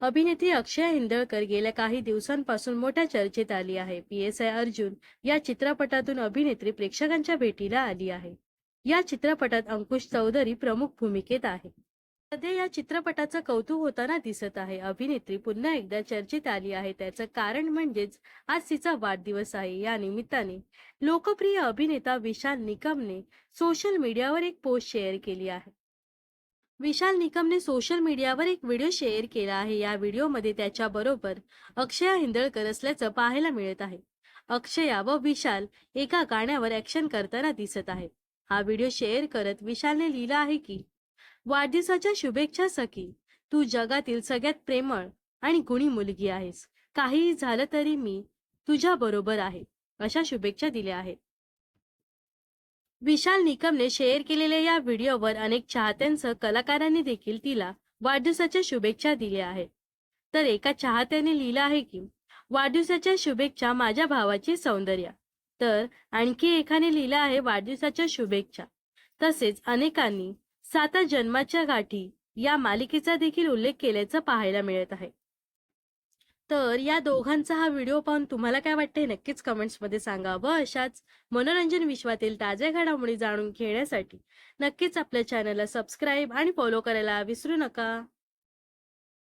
अभिनेत्री अक्षय हिंदळकर गेल्या काही दिवसांपासून मोठ्या चर्चेत आली आहे. पी एस आय अर्जुन या चित्रपटातून अभिनेत्री प्रेक्षकांच्या भेटीला आली आहे. या चित्रपटात अंकुश चौधरी प्रमुख भूमिकेत आहे. सध्या या चित्रपटाचं कौतुक होताना दिसत आहे. अभिनेत्री पुन्हा एकदा चर्चेत आली आहे. त्याचं कारण म्हणजेच आज तिचा वाढदिवस आहे. या निमित्ताने लोकप्रिय अभिनेता विशाल निकमने सोशल मीडियावर एक पोस्ट शेअर केली आहे. विशाल निकमने सोशल मीडियावर एक व्हिडिओ शेअर केला आहे. या व्हिडिओमध्ये त्याच्या बरोबर अक्षया हिंदळकर असल्याचं पाहायला मिळत आहे. अक्षया व विशाल एका गाण्यावर ऍक्शन करताना दिसत आहे हा व्हिडिओ शेअर करत विशालने लिहिला आहे की वाढदिवसाच्या शुभेच्छा सखी तू जगातील सगळ्यात प्रेमळ आणि गुणी मुलगी आहेस. काहीही झालं तरी मी तुझ्या बरोबर आहे. अशा शुभेच्छा दिल्या आहेत. विशाल निकमने शेअर केलेल्या या व्हिडिओवर अनेक चाहत्यांसह कलाकारांनी देखील तिला वाढदिवसाच्या शुभेच्छा दिल्या आहेत. तर एका चाहत्याने लिहिलं आहे की वाढदिवसाच्या शुभेच्छा माझ्या भावाची सौंदर्य. तर आणखी एकाने लिहिलं आहे वाढदिवसाच्या शुभेच्छा. तसेच अनेकांनी साता जन्माच्या गाठी या मालिकेचा देखील उल्लेख केल्याचं पाहायला मिळत आहे. तर या दोघांचा हा व्हिडिओ पाहून तुम्हाला काय वाटते नक्कीच कमेंट्समध्ये सांगा व अशाच मनोरंजन विश्वातील ताज्या घडामोडी जाणून घेण्यासाठी नक्कीच आपल्या चॅनलला सबस्क्राईब आणि फॉलो करायला विसरू नका.